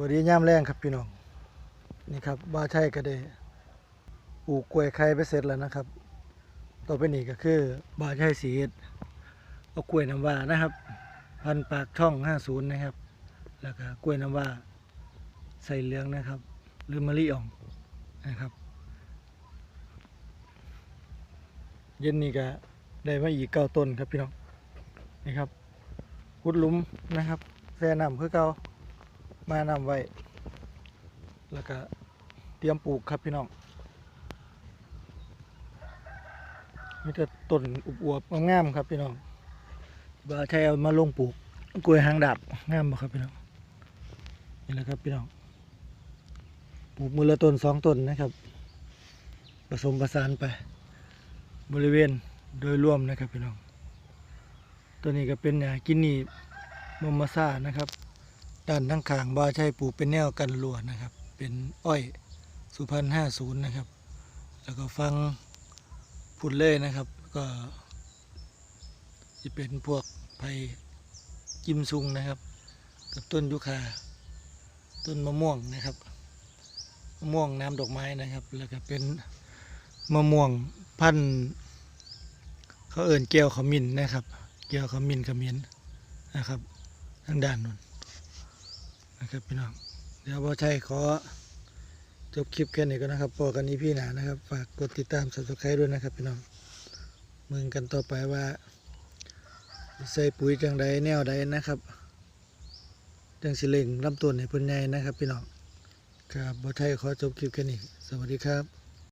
วัสดีย่ามแรงครับพี่น้อง นี่ครับบ้าใช่ก็ได้ปลูกกล้วยไข่ไปเสร็จแล้วนะครับ ต่อไปนี้ก็คือบ้าใช่สีเฮ็ดเอากล้วยน้ำว้านะครับ พันปากช่อง50นย์นะครับ แล้วก็กล้วยน้ำว้าใส่เหลืองนะครับ หรือมะลิอ่องนะครับ เย็นนี้ก็ได้มาอีกเก้าต้นครับพี่น้องนี่ครับขุดหลุมนะครับแซ่น้ำคือเก่า มานำไว้ แล้วก็เตรียมปลูกครับพี่น้องมีแต่ต้นอวบงามๆครับพี่น้องบาใช้เอามาลงปลูกกล้วยหางดาบงามบ่ครับพี่น้องนี่แหละครับพี่น้องปลูกมือละต้นสองต้นนะครับ ผสมผสานไป บริเวณโดยรวมนะครับพี่น้อง ตัวนี้ก็เป็นหญ้ากินนีมอมมาซ่านะครับ ด้านทั้งขางบ่าใช่ปลูกเป็นแนวกันรั่วนะครับ เป็นอ้อยสุพรรณห้าศูนย์นะครับ แล้วก็ฟังพุดเล่นะครับ ก็จะเป็นพวกไผ่กิมซุงนะครับ กับต้นยุคาต้นมะม่วงนะครับมะม่วงน้ำดอกไม้นะครับ แล้วก็เป็นมะม่วงพันธุ์เขาเอิ่นแก้วขมิ้นนะครับแก้วขมิ้นขมิ้นนะครับ ทางด้านนู้น ครับพี่น้อง เดี๋ยวพอใช่ขอจบคลิปแค่นี้ก็นะครับพอกันนี้พี่หนานะครับ ฝากกดติดตาม subscribe ด้วยนะครับพี่น้องมึงกันต่อไปว่าใส่ปุ๋ยจังใดแนวใดนะครับ จังสิเล่งลำต้นให้เพิ่นใหญ่นะครับพี่น้องครับพอใช่ขอจบคลิปแค่นี้ สวัสดีครับ